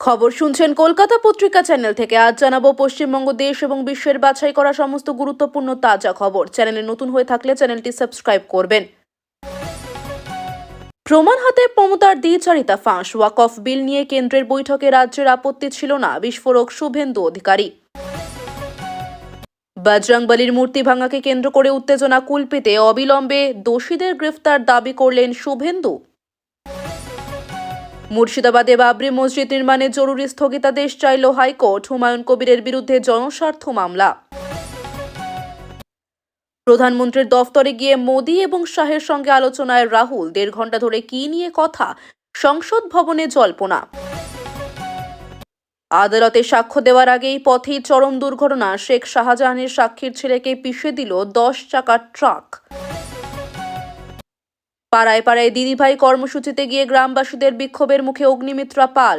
খবর শুনছেন কলকাতা পত্রিকা চ্যানেল থেকে। আজ জানাব পশ্চিমবঙ্গ, দেশ এবং বিশ্বের বাছাই করা সমস্ত গুরুত্বপূর্ণ তাজা খবর। চ্যানেলে নতুন হয়ে থাকলে চ্যানেলটি সাবস্ক্রাইব করবেন। প্রমাণ হাতে মমতার দ্বিচারিতা ফাঁস। ওয়াক অফ বিল নিয়ে কেন্দ্রের বৈঠকে রাজ্যের আপত্তি ছিল না, বিস্ফোরক শুভেন্দু অধিকারী। বজরংবলির মূর্তি ভাঙাকে কেন্দ্র করে উত্তেজনা কুলপিতে। অবিলম্বে দোষীদের গ্রেফতার দাবি করলেন শুভেন্দু। মুর্শিদাবাদে বাবরি মসজিদ নির্মাণে জরুরি স্থগিতাদেশ চাইল হাইকোর্ট। হুমায়ুন কবিরের বিরুদ্ধে জনস্বার্থ মামলা। প্রধানমন্ত্রীর দফতরে গিয়ে মোদি এবং শাহের সঙ্গে আলোচনায় রাহুল। দেড় ঘণ্টা ধরে কি নিয়ে কথা? সংসদ ভবনে জল্পনা। আদালতে সাক্ষ্য দেওয়ার আগেই পথেই চরম দুর্ঘটনা। শেখ শাহজাহানের সাক্ষীর ছেলেকে পিষে দিল দশ চাকার ট্রাক। পাড়ায় পাড়ায় দিদিভাই কর্মসূচিতে গিয়ে গ্রামবাসীদের বিক্ষোভের মুখে অগ্নিমিত্রা পাল।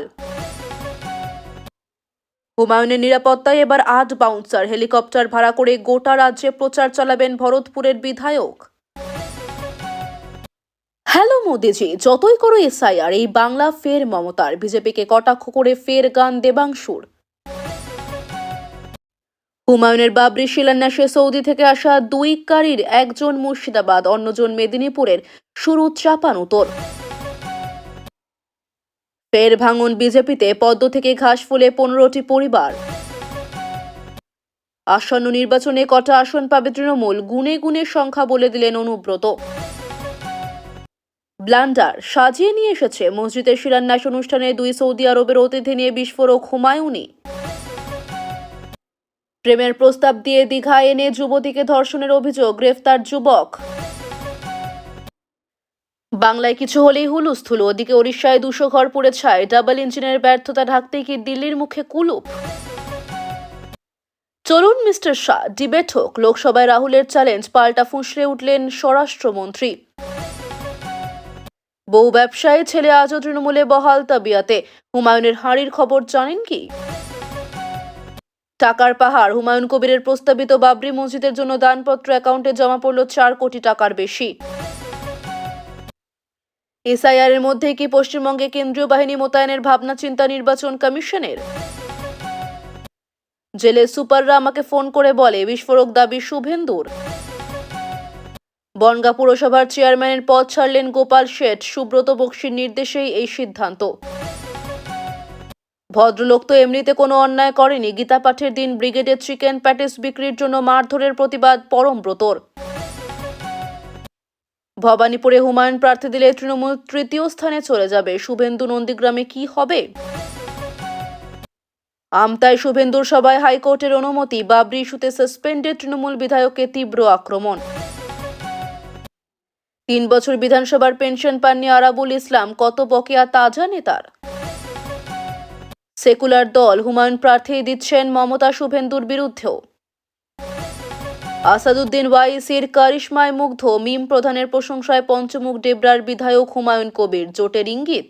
হুমায়ুনের নিরাপত্তায় এবার আট বাউন্সার, হেলিকপ্টার ভাড়া করে গোটা রাজ্যে প্রচার চালাবেন ভরতপুরের বিধায়ক। হ্যালো মোদিজি, যতই করো এসআইআর, এই বাংলা ফের মমতার, বিজেপিকে কটাক্ষ করে ফের গান দেবাংশুর। হুমায়ুনের বাবরি শিলান্যাসে সৌদি থেকে আসা দুই গাড়ির একজন মুর্শিদাবাদ, অন্যজন মেদিনীপুরের, শুরু চাপান উত্তর। ফের ভাঙন বিজেপিতে, পদ্ম থেকে ঘাস ফুলে পনেরোটি পরিবার। আসন্ন নির্বাচনে কটা আসন পাবে তৃণমূল? গুনে গুনে সংখ্যা বলে দিলেন অনুব্রত। ব্লান্ডার সাজিয়ে নিয়ে এসেছে। মসজিদের শিলান্যাস অনুষ্ঠানে দুই সৌদি আরবের অতিথি নিয়ে বিস্ফোরক হুমায়ুনি প্রেমের প্রস্তাব দিয়ে দীঘা এনে যুবতীকে ধর্ষণের অভিযোগ, গ্রেফতার যুবক। বাংলায় কিছু হলেই হুলুস্থুল ওদিকে ওড়িশায় দুশো ঘর পুড়ে ছায় ডাবল ইঞ্জিনের ব্যর্থতা ঢাকতে কি দিল্লির মুখে কুলুপ? চলুন মিস্টার শাহ, ডিবেট হোক, লোকসভায় রাহুলের চ্যালেঞ্জ, পাল্টা ফুঁসড়ে উঠলেন স্বরাষ্ট্রমন্ত্রী। বউ ব্যবসায়ী, ছেলে আজও তৃণমূলে বহাল তাবিয়াতে। হুমায়ুনের হাঁড়ির খবর জানেন কি? টাকার পাহাড়। হুমায়ুন কবিরের প্রস্তাবিত বাবরি মসজিদের জন্য দানপত্র অ্যাকাউন্টে জমা পড়ল চার কোটি টাকার বেশি। এসআইআর এর মধ্যে কি পশ্চিমবঙ্গে কেন্দ্রীয় বাহিনী মোতায়েনের ভাবনা চিন্তা নির্বাচন কমিশনের? জেলে সুপাররা আমাকে ফোন করে বলে, বিস্ফোরক দাবি শুভেন্দুর। বনগা পুরসভার চেয়ারম্যানের পদ ছাড়লেন গোপাল শেঠ। সুব্রত বক্সির নির্দেশেই এই সিদ্ধান্ত। ভদ্রলোক তো এমনিতে কোনো অন্যায় করেনি। গীতা পাঠের দিন ব্রিগেডের চিকেন প্যাটিস বিক্রির জন্য মারধরের প্রতিবাদ পরমব্রতর ভবানীপুরে হুমায়ুন প্রার্থী দিলে তৃণমূল তৃতীয় স্থানে চলে যাবে। শুভেন্দু নন্দীগ্রামে কি হবে? আমতায় শুভেন্দুর সভায় হাইকোর্টের অনুমতি। বাবরি ইস্যুতে সাসপেন্ডেড তৃণমূল বিধায়ককে তীব্র আক্রমণ। তিন বছর বিধানসভার পেনশন পাননি আরাবুল ইসলাম। কত বকেয়া তা জানে নেতার? সেকুলার দল হুমায়ুন প্রার্থী দিচ্ছেন মমতা শুভেন্দুর বিরুদ্ধেও। আসাদুদ্দিন ওয়াইসির কারিশ্মায় মুগ্ধ, মিম প্রধানের প্রশংসায় পঞ্চমুখ ডেবরার বিধায়ক হুমায়ুন কবির, জোটের ইঙ্গিত।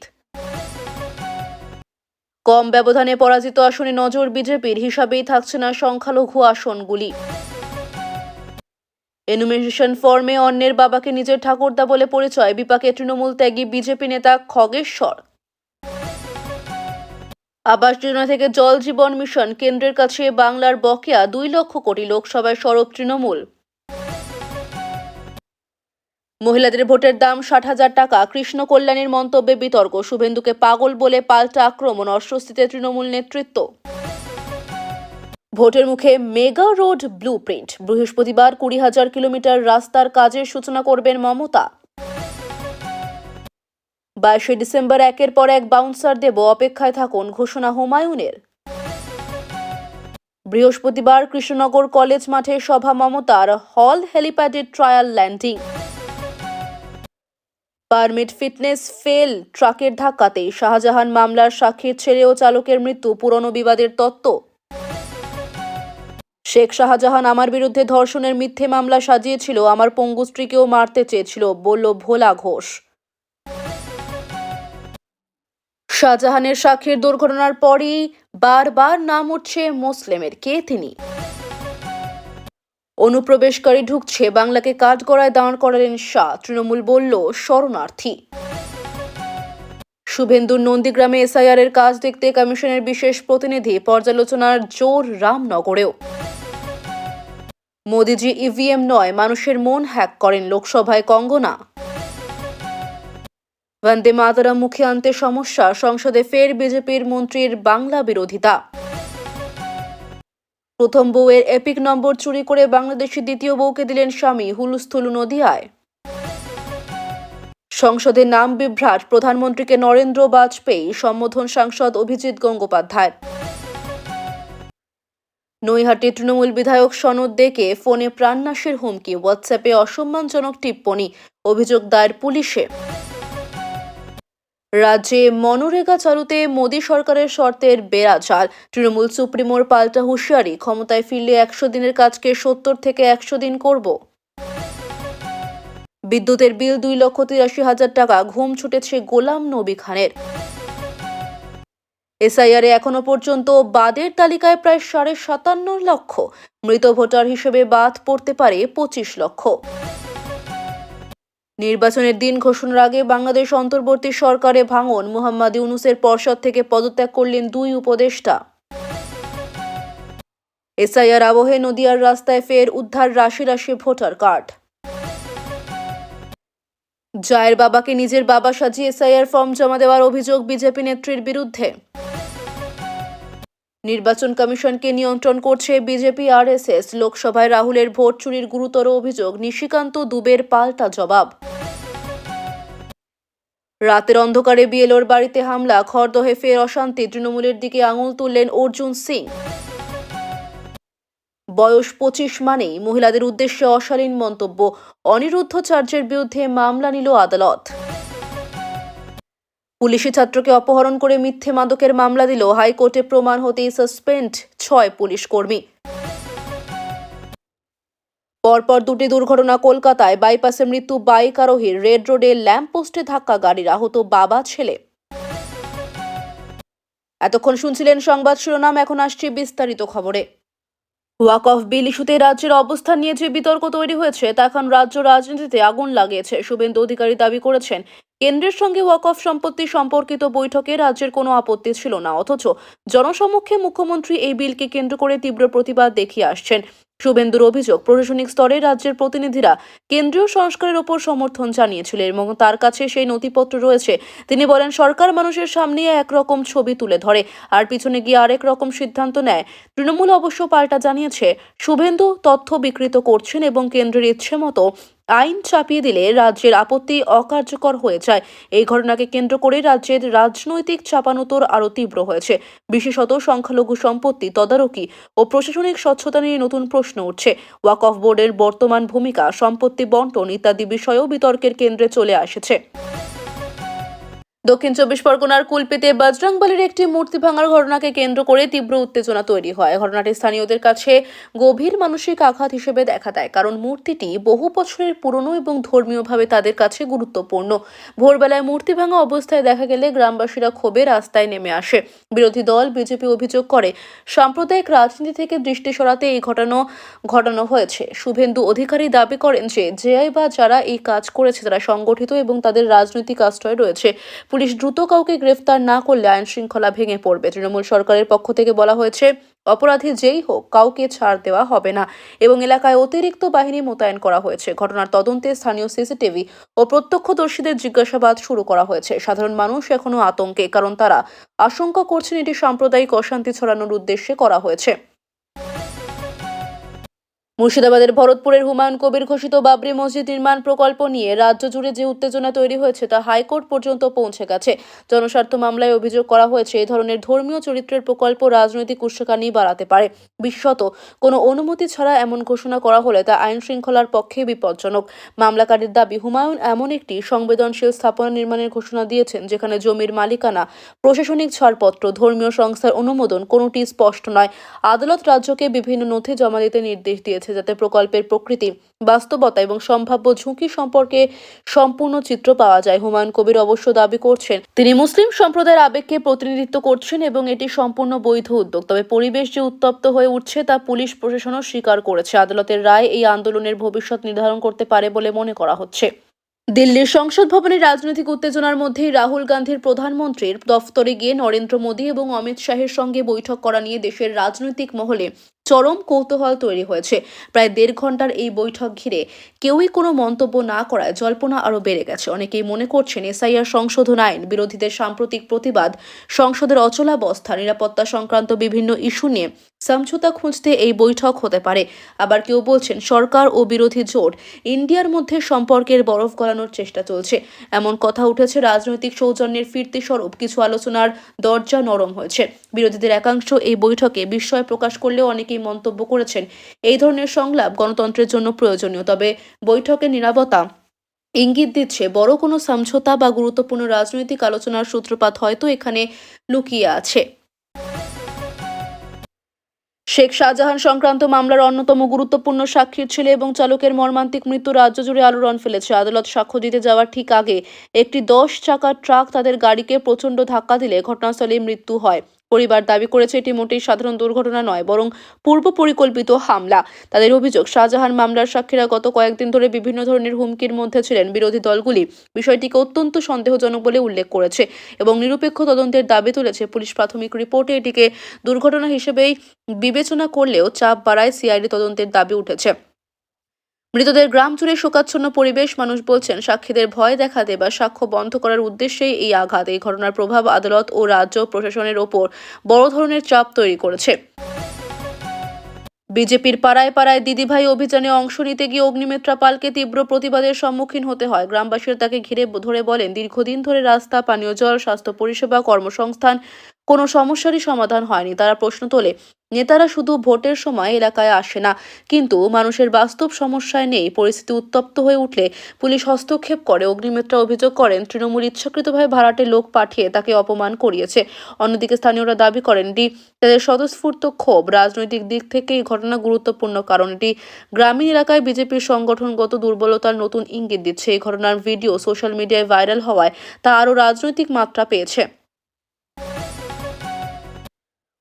কম ব্যবধানে পরাজিত আসনে নজর বিজেপির, হিসাবেই থাকছে না সংখ্যালঘু আসনগুলি। এনুমিনেশন ফর্মে অন্যের বাবাকে নিজের ঠাকুরদা বলে পরিচয়, বিপাকে তৃণমূল ত্যাগী বিজেপি নেতা খগেশ্বর। আবাস যোজনা থেকে জল জীবন মিশন কেন্দ্রের কাছে বাংলার বকেয়া দুই লক্ষ কোটি লোকসভায় সরব তৃণমূল। মহিলাদের ভোটের দাম ষাট হাজার টাকা। কৃষ্ণ কল্যাণীর মন্তব্যে বিতর্ক। শুভেন্দুকে পাগল বলে পাল্টা আক্রমণ। অস্বস্তিতে তৃণমূল নেতৃত্ব। ভোটের মুখে মেগা রোড ব্লু প্রিন্ট বৃহস্পতিবার কুড়ি হাজার কিলোমিটার রাস্তার কাজের সূচনা করবেন মমতা। বাইশে ডিসেম্বর একের পর এক বাউন্সার দেব অপেক্ষায় থাকুন ঘোষণা হুমায়ুনের। বৃহস্পতিবার কৃষ্ণনগর কলেজ মাঠে সভা মমতার হল হেলিপ্যাডের trial landing permit fitness fail, ট্রাকের ধাক্কাতে শাহজাহান মামলার সাক্ষীর ছেলে ও চালকের মৃত্যু, পুরনো বিবাদের তত্ত্ব। শেখ শাহজাহান আমার বিরুদ্ধে ধর্ষণের মিথ্যে মামলা সাজিয়েছিল, আমার পঙ্গু স্ত্রীকেও মারতে চেয়েছিল, বলল ভোলা ঘোষ। শাহজাহানের সাক্ষীর দুর্ঘটনার পরই বারবার নাম উঠছে মুসলিমের কে তিনি? অনুপ্রবেশকারী ঢুকছে বাংলাকে কাঠগড়ায় দাঁড় করালেন শাহ। তৃণমূল বলল, শরণার্থী। শুভেন্দুর নন্দীগ্রামে এসআইআর এর কাজ দেখতে কমিশনের বিশেষ প্রতিনিধি পর্যালোচনার জোর রামনগরেও। মোদিজি ইভিএম নয়, মানুষের মন হ্যাক করেন লোকসভায় কঙ্গনা। বন্দে মাতারাম মুখে আনতে সমস্যা, সংসদে ফের বিজেপির মন্ত্রীর বাংলা বিরোধিতা। প্রথম বউয়ের এপিক নম্বর চুরি করে বাংলাদেশি দ্বিতীয় বউকে দিলেন স্বামী, হুলুস্থুলু নদিয়ায়। সংসদে নাম বিভ্রাট, প্রধানমন্ত্রীকে নরেন্দ্র বাজপেয়ী, সম্বোধন সাংসদ অভিজিৎ গঙ্গোপাধ্যায়। নৈহাটি তৃণমূল বিধায়ক সনদ ডেকে ফোনে প্রাণনাশের হুমকি, হোয়াটসঅ্যাপে অসম্মানজনক টিপ্পণী অভিযোগ দায়ের পুলিশে। রাজ্যে মনরেগা চালুতে মোদী সরকারের শর্তের বেড়াচাল তৃণমূল সুপ্রিমোর পাল্টা হুঁশিয়ারি, ক্ষমতায় ফিরলে একশো দিনের কাজকে সত্তর থেকে একশো দিন করব। বিদ্যুতের বিল দুই লক্ষ তিরাশি হাজার টাকা, ঘুম ছুটেছে গোলাম নবী খানের। এসআইআরে এখনও পর্যন্ত বাদের তালিকায় প্রায় সাড়ে সাতান্ন লক্ষ। মৃত ভোটার হিসেবে বাদ পড়তে পারে পঁচিশ লক্ষ। নির্বাচনের দিন ঘোষণার আগে বাংলাদেশ অন্তর্বর্তী সরকারে ভাঙন। মোহাম্মদ ইউনুসের পর্ষদ থেকে পদত্যাগ করলেন দুই উপদেষ্টা। এসআইআর আবহে নদিয়ার রাস্তায় ফের উদ্ধার রাশি রাশি ভোটার কার্ড। জায়ের বাবাকে নিজের বাবা সাজিয়ে এসআইআর ফর্ম জমা দেওয়ার অভিযোগ বিজেপি নেত্রীর বিরুদ্ধে। নির্বাচন কমিশনকে নিয়ন্ত্রণ করছে বিজেপি, আরএসএস। লোকসভায় রাহুলের ভোট চুরির গুরুতর অভিযোগ, নিশিকান্ত দুবের পাল্টা জবাব। রাতের অন্ধকারে বিএলওর বাড়িতে হামলা খড়দহে ফের অশান্তি, তৃণমূলের দিকে আঙুল তুললেন অর্জুন সিং। বয়স পঁচিশ মানেই মহিলাদের উদ্দেশ্যে অশালীন মন্তব্য, অনিরুদ্ধ চার্যের বিরুদ্ধে মামলা নিল আদালত। পুলিশি ছাত্রকে অপহরণ করে মিথ্যে মাদকের মামলা দিল হাইকোর্টে প্রমাণ হতেই সাসপেন্ড ছয় পুলিশ কর্মী। পরপর দুটি দুর্ঘটনা কলকাতায়, বাইপাসে মৃত্যু বাইক আরোহীর রেড রোডে ল্যাম্পপোস্টে ধাক্কা গাড়ির আহত বাবা ছেলে। এতক্ষণ শুনছিলেন সংবাদ শিরোনাম, এখন আসছে বিস্তারিত খবরে। ওয়াক অফ বিল ইস্যুতে রাজ্যের অবস্থান নিয়ে যে বিতর্ক তৈরি হয়েছে, তা এখন রাজ্য রাজনীতিতে আগুন লাগিয়েছে। শুভেন্দু অধিকারী দাবি করেছেন কেন্দ্রের সঙ্গে ওয়াক অফ সম্পত্তি সম্পর্কিত বৈঠকে রাজ্যের কোনো আপত্তি ছিল না, অথচ জনসমক্ষে মুখ্যমন্ত্রী এই বিলকে কেন্দ্র করে তীব্র প্রতিবাদ দেখিয়ে আসছেন। শুভেন্দুর অভিযোগ, প্রশাসনিক স্তরে রাজ্যের প্রতিনিধিরা কেন্দ্রীয় সংস্কারের ওপর সমর্থন জানিয়েছিলেন এবং তার কাছে সেই নথিপত্র রয়েছে। তিনি বলেন, সরকার মানুষের সামনে একরকম ছবি তুলে ধরে আর পিছনে গিয়ে আরেক রকম সিদ্ধান্ত নেয়। তৃণমূল অবশ্য পাল্টা জানিয়েছে, শুভেন্দু তথ্য বিকৃত করছেন এবং কেন্দ্রের ইচ্ছে মতো আইন চাপিয়ে দিলে রাজ্যের আপত্তি অকার্যকর হয়ে যায়। এই ঘটনাকে কেন্দ্র করে রাজ্যের রাজনৈতিক চাপানোতর আরও তীব্র হয়েছে। বিশেষত সংখ্যালঘু সম্পত্তি তদারকি ও প্রশাসনিক স্বচ্ছতা নিয়ে নতুন প্রশ্ন উঠছে। ওয়াক অফ বোর্ডের বর্তমান ভূমিকা, সম্পত্তি বন্টন ইত্যাদি বিষয়েও বিতর্কের কেন্দ্রে চলে আসছে। দক্ষিণ চব্বিশ পরগনার কুলপিতে বজরংবলির একটি মূর্তি ভাঙার ঘটনাকে কেন্দ্র করে তীব্র উত্তেজনা তৈরি হয়। ঘটনাটি স্থানীয়দের কাছে গভীর মানসিক আঘাত হিসেবে দেখা দেয়, কারণ মূর্তিটি বহু বছরের পুরনো এবং ধর্মীয়ভাবে তাদের কাছে গুরুত্বপূর্ণ। ভোরবেলায় মূর্তি ভাঙা অবস্থায় দেখা গেলে গ্রামবাসীরা ক্ষোভে রাস্তায় নেমে আসে। বিরোধী দল বিজেপি অভিযোগ করে, সাম্প্রদায়িক রাজনীতি থেকে দৃষ্টি সরাতে এই ঘটনা, ঘটানো হয়েছে। শুভেন্দু অধিকারী দাবি করেন যে জেআই বা যারা এই কাজ করেছে তারা সংগঠিত এবং তাদের রাজনৈতিক আশ্রয় রয়েছে। পুলিশ দ্রুত কাউকে গ্রেফতার না করলে আইন শৃঙ্খলা ভেঙে পড়বে। তৃণমূল সরকারের পক্ষ থেকে বলা হয়েছে, অপরাধী যেই হোক, কাউকে ছাড় দেওয়া হবে না এবং এলাকায় অতিরিক্ত বাহিনী মোতায়েন করা হয়েছে। ঘটনার তদন্তে স্থানীয় সিসিটিভি ও প্রত্যক্ষদর্শীদের জিজ্ঞাসাবাদ শুরু করা হয়েছে। সাধারণ মানুষ এখনও আতঙ্কে, কারণ তারা আশঙ্কা করছেন এটি সাম্প্রদায়িক অশান্তি ছড়ানোর উদ্দেশ্যে করা হয়েছে। মুর্শিদাবাদের ভরতপুরের হুমায়ুন কবির ঘোষিত বাবরি মসজিদ নির্মাণ প্রকল্প নিয়ে রাজ্য জুড়ে যে উত্তেজনা তৈরি হয়েছে তা হাইকোর্ট পর্যন্ত পৌঁছে গেছে। জনস্বার্থ মামলায় অভিযোগ করা হয়েছে এই ধরনের ধর্মীয় চরিত্রের প্রকল্প রাজনৈতিক উস্কানি বাড়াতে পারে। বিশ্বত কোনো অনুমতি ছাড়া এমন ঘোষণা করা হলে তা আইন শৃঙ্খলার পক্ষে বিপজ্জনক। মামলাকারীর দাবি, হুমায়ুন এমন একটি সংবেদনশীল স্থাপনা নির্মাণের ঘোষণা দিয়েছেন যেখানে জমির মালিকানা, প্রশাসনিক ছাড়পত্র, ধর্মীয় সংস্থার অনুমোদন কোনোটি স্পষ্ট নয়। আদালত রাজ্যকে বিভিন্ন নথি জমা দিতে নির্দেশ দিয়েছে যাতে প্রকল্পের প্রকৃতি, বাস্তবতা এবং সম্ভাব্য ঝুঁকি সম্পর্কে সম্পূর্ণ চিত্র পাওয়া যায়। হুমায়ুন কবির অবশ্য দাবি করছেন, তিনি মুসলিম সম্প্রদায়ের আবেগকে প্রতিনিধিত্ব করছেন এবং এটি সম্পূর্ণ বৈধ উদ্যোগ। তবে পরিবেশ যে উত্তপ্ত হয়ে উঠছে তা পুলিশ প্রশাসনও স্বীকার করেছে। আদালতের রায় এই আন্দোলনের ভবিষ্যৎ নির্ধারণ করতে পারে বলে মনে করা হচ্ছে। দিল্লির সংসদ ভবনে রাজনৈতিক উত্তেজনার মধ্যেই রাহুল গান্ধীর প্রধানমন্ত্রীর দফতরে গিয়ে নরেন্দ্র মোদী এবং অমিত শাহের সঙ্গে বৈঠক করা নিয়ে দেশের রাজনৈতিক মহলে চরম কৌতূহল তৈরি হয়েছে। প্রায় দেড় ঘণ্টার এই বৈঠক ঘিরে কেউই কোনো মন্তব্য না করায় জল্পনা আরও বেড়ে গেছে। অনেকেই মনে করছেন এসআইআর সংশোধন আইন, বিরোধীদের সাম্প্রতিক প্রতিবাদ, সংসদের অচলাবস্থা, নিরাপত্তা সংক্রান্ত বিভিন্ন ইস্যু নিয়ে সমঝোতা খুঁজতে এই বৈঠক হতে পারে। আবার কেউ বলছেন, সরকার ও বিরোধী জোট ইন্ডিয়ার মধ্যে সম্পর্কের বরফ গলানোর চেষ্টা চলছে। এমন কথা উঠেছে রাজনৈতিক সৌজন্যের ফিরতি স্বরূপ। কিছু আলোচনার দরজা নরম হয়েছে। বিরোধীদের একাংশ এই বৈঠকে বিস্ময় প্রকাশ করলেও অনেকেই মন্তব্য করেছেন, এই ধরনের সংলাপ গণতন্ত্রের জন্য প্রয়োজনীয়। তবে বৈঠকের নিরাপত্তা ইঙ্গিত দিচ্ছে, বড় কোনো সমঝোতা বা গুরুত্বপূর্ণ রাজনৈতিক আলোচনার সূত্রপাত হয়তো এখানে লুকিয়ে আছে। শেখ শাহজাহান সংক্রান্ত মামলার অন্যতম গুরুত্বপূর্ণ সাক্ষীর ছেলে এবং চালকের মর্মান্তিক মৃত্যু রাজ্য জুড়ে আলোড়ন ফেলেছে। আদালত সাক্ষ্য দিতে যাওয়ার ঠিক আগে একটি দশ চাকার ট্রাক তাদের গাড়িকে প্রচণ্ড ধাক্কা দিলে ঘটনাস্থলে মৃত্যু হয়। পরিবার দাবি করেছে এটি মোটেই সাধারণ দুর্ঘটনা নয়, বরং পূর্ব পরিকল্পিত হামলা। তাদের অভিযোগ, শাহজাহান মামলার সাক্ষীরা গত কয়েকদিন ধরে বিভিন্ন ধরনের হুমকির মধ্যে ছিলেন বিরোধী দলগুলি। বিষয়টিকে অত্যন্ত সন্দেহজনক বলে উল্লেখ করেছে এবং নিরপেক্ষ তদন্তের দাবি তুলেছে পুলিশ প্রাথমিক রিপোর্টে এটিকে দুর্ঘটনা হিসেবেই বিবেচনা করলেও চাপ বাড়ায় সিআইডি তদন্তের দাবি উঠেছে। মৃতদের গ্রাম জুড়ে শোকাচ্ছন্ন পরিবেশ, মানুষ বলছেন সাক্ষীদের ভয় দেখাতে বা সাক্ষ্য বন্ধ করার উদ্দেশ্যেই এই আঘাত। এই ঘটনার প্রভাব আদালত ও রাজ্য প্রশাসনের ওপর বড় ধরনের চাপ তৈরি করেছে। বিজেপির পাড়ায় পাড়ায় দিদিভাই অভিযানে অংশ নিতে গিয়ে অগ্নিমিত্রা পালকে তীব্র প্রতিবাদের সম্মুখীন হতে হয়। গ্রামবাসীরা তাকে ঘিরে ধরে বলেন, দীর্ঘদিন ধরে রাস্তা, পানীয় জল, স্বাস্থ্য পরিষেবা, কর্মসংস্থান কোনো সমস্যারই সমাধান হয়নি। তারা প্রশ্ন তোলে, নেতারা শুধু ভোটের সময় এলাকায় আসে না, কিন্তু মানুষের বাস্তব সমস্যায় নেই। পরিস্থিতি উত্তপ্ত হয়ে উঠলে পুলিশ হস্তক্ষেপ করে। অগ্নিমিত্রা অভিযোগ করেন, তৃণমূল ইচ্ছাকৃতভাবে ভাড়াটে লোক পাঠিয়ে তাকে অপমান করিয়েছে। অন্যদিকে স্থানীয়রা দাবি করেন এটি তাদের স্বতঃস্ফূর্ত ক্ষোভ রাজনৈতিক দিক থেকে এই ঘটনা গুরুত্বপূর্ণ কারণ এটি গ্রামীণ এলাকায় বিজেপির সংগঠনগত দুর্বলতার নতুন ইঙ্গিত দিচ্ছে। এই ঘটনার ভিডিও সোশ্যাল মিডিয়ায় ভাইরাল হওয়ায় তা আরও রাজনৈতিক মাত্রা পেয়েছে।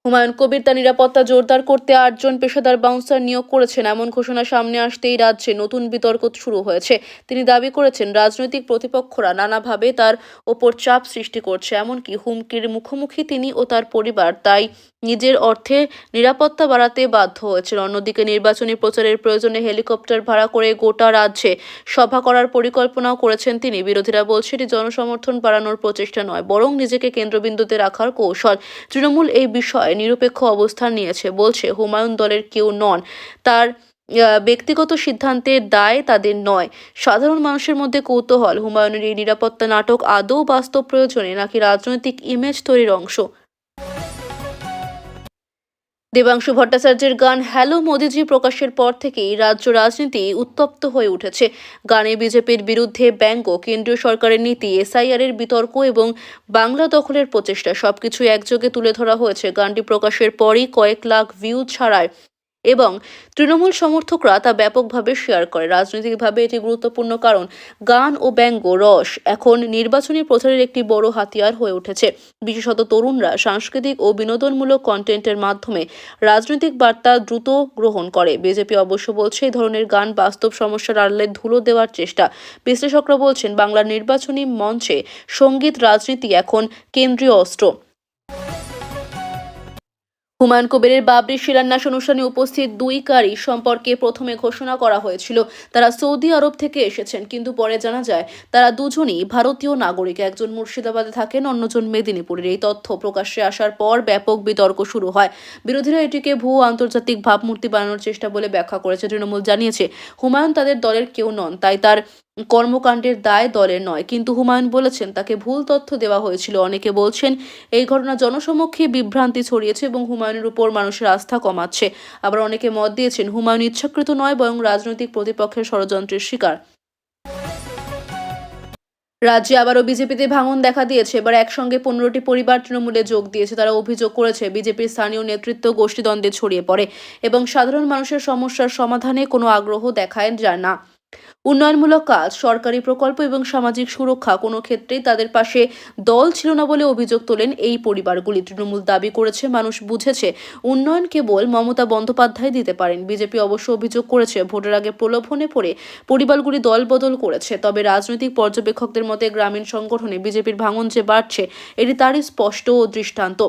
হুমায়ুন কবির তার নিরাপত্তা জোরদার করতে আটজন পেশাদার বাউন্সার নিয়োগ করেছেন। এমন ঘোষণা সামনে আসতেই রাজ্যে নতুন বিতর্ক শুরু হয়েছে। তিনি দাবি করেছেন, রাজনৈতিক প্রতিপক্ষরা নানাভাবে তার ওপর চাপ সৃষ্টি করছে। এমনকি হুমকির মুখোমুখি তিনি ও তার পরিবার। তাই নিজের অর্থে নিরাপত্তা বাড়াতে বাধ্য হয়েছেন অন্যদিকে নির্বাচনী প্রচারের প্রয়োজনে হেলিকপ্টার ভাড়া করে গোটা রাজ্যে সভা করার পরিকল্পনাও করেছেন তিনি। বিরোধীরা বলছে, এটি জনসমর্থন বাড়ানোর প্রচেষ্টা নয়, বরং নিজেকে কেন্দ্রবিন্দুতে রাখার কৌশল। তৃণমূল এই বিষয়ে নিরপেক্ষ অবস্থান নিয়েছে, বলছে, হুমায়ুন দলের কেউ নন। তার ব্যক্তিগত সিদ্ধান্তের দায় তাদের নয়। সাধারণ মানুষের মধ্যে কৌতূহল। হুমায়ুনের এই নিরাপত্তা নাটক আদৌ বাস্তব প্রয়োজনে নাকি রাজনৈতিক ইমেজ তৈরির অংশ? দেবাংশু ভট্টাচার্যের গান হ্যালো মোদিজি প্রকাশের পর থেকেই রাজ্য রাজনীতি উত্তপ্ত হয়ে উঠেছে। গানে বিজেপির বিরুদ্ধে ব্যঙ্গ, কেন্দ্রীয় সরকারের নীতি এসআইআর এর বিতর্ক এবং বাংলা দখলের প্রচেষ্টা সবকিছু একযোগে তুলে ধরা হয়েছে। গানটি প্রকাশের পরই কয়েক লাখ ভিউ ছাড়ায় এবং তৃণমূল সমর্থকরা তা ব্যাপকভাবে শেয়ার করে। রাজনৈতিকভাবে এটি গুরুত্বপূর্ণ কারণ গান ও ব্যঙ্গ রস এখন নির্বাচনী প্রচারের একটি বড় হাতিয়ার হয়ে উঠেছে। বিশেষত তরুণরা সাংস্কৃতিক ও বিনোদনমূলক কন্টেন্টের মাধ্যমে রাজনৈতিক বার্তা দ্রুত গ্রহণ করে। বিজেপি অবশ্য বলছে, এই ধরনের গান বাস্তব সমস্যার আড়ালে ধুলো দেওয়ার চেষ্টা। বিশ্লেষকরা বলছেন, বাংলার নির্বাচনী মঞ্চে সংগীত রাজনীতি এখন কেন্দ্রীয় অস্ত্র। হুমায়ুন কবিরের বাবরি শিলান্যাস অনুষ্ঠানে উপস্থিত দুই কারি সম্পর্কে প্রথমে ঘোষণা করা হয়েছিল। তারা সৌদি আরব থেকে এসেছেন, কিন্তু পরে জানা যায় তারা দুজনই ভারতীয় নাগরিক। একজন মুর্শিদাবাদে থাকেন, অন্যজন মেদিনীপুরের। এই তথ্য প্রকাশ্যে আসার পর ব্যাপক বিতর্ক শুরু হয়। বিরোধীরা এটিকে ভুয়ো আন্তর্জাতিক ভাবমূর্তি বানানোর চেষ্টা বলে ব্যাখ্যা করেছে তৃণমূল, জানিয়েছে, হুমায়ুন তাদের দলের কেউ নন, তাই তার কর্মকাণ্ডের দায় দলের নয়। কিন্তু হুমায়ুন বলেছেন, তাকে ভুল তথ্য দেওয়া হয়েছিল। অনেকে বলছেন, এই ঘটনা জনসমক্ষে বিভ্রান্তি ছড়িয়েছে এবং হুমায়ুনের উপর মানুষের আস্থা কমাচ্ছে। আবার অনেকে মত দিয়েছেন, হুমায়ুন ইচ্ছাকৃত নয়, বরং রাজনৈতিক প্রতিপক্ষের ষড়যন্ত্রের শিকার। রাজ্যে আবারও বিজেপিতে ভাঙন দেখা দিয়েছে। এবার একসঙ্গে পনেরোটি পরিবার তৃণমূলে যোগ দিয়েছে। তারা অভিযোগ করেছে, বিজেপির স্থানীয় নেতৃত্ব গোষ্ঠীদ্বন্দ্বে ছড়িয়ে পড়ে এবং সাধারণ মানুষের সমস্যার সমাধানে কোনো আগ্রহ দেখায় যায় না। উন্নয়নমূলক কাজ, সরকারি প্রকল্প এবং সামাজিক সুরক্ষা কোনো ক্ষেত্রেই তাদের পাশে দল ছিল না বলে অভিযোগ তোলেন এই পরিবারগুলি। তৃণমূল দাবি করেছে, মানুষ বুঝেছে উন্নয়ন কেবল মমতা বন্দ্যোপাধ্যায় দিতে পারেন। বিজেপি অবশ্য অভিযোগ করেছে, ভোটের আগে প্রলোভনে পড়ে পরিবারগুলি দল বদল করেছে, তবে রাজনৈতিক পর্যবেক্ষকদের মতে গ্রামীণ সংগঠনে বিজেপির ভাঙন যে বাড়ছে, এটি তারই স্পষ্ট ও দৃষ্টান্ত।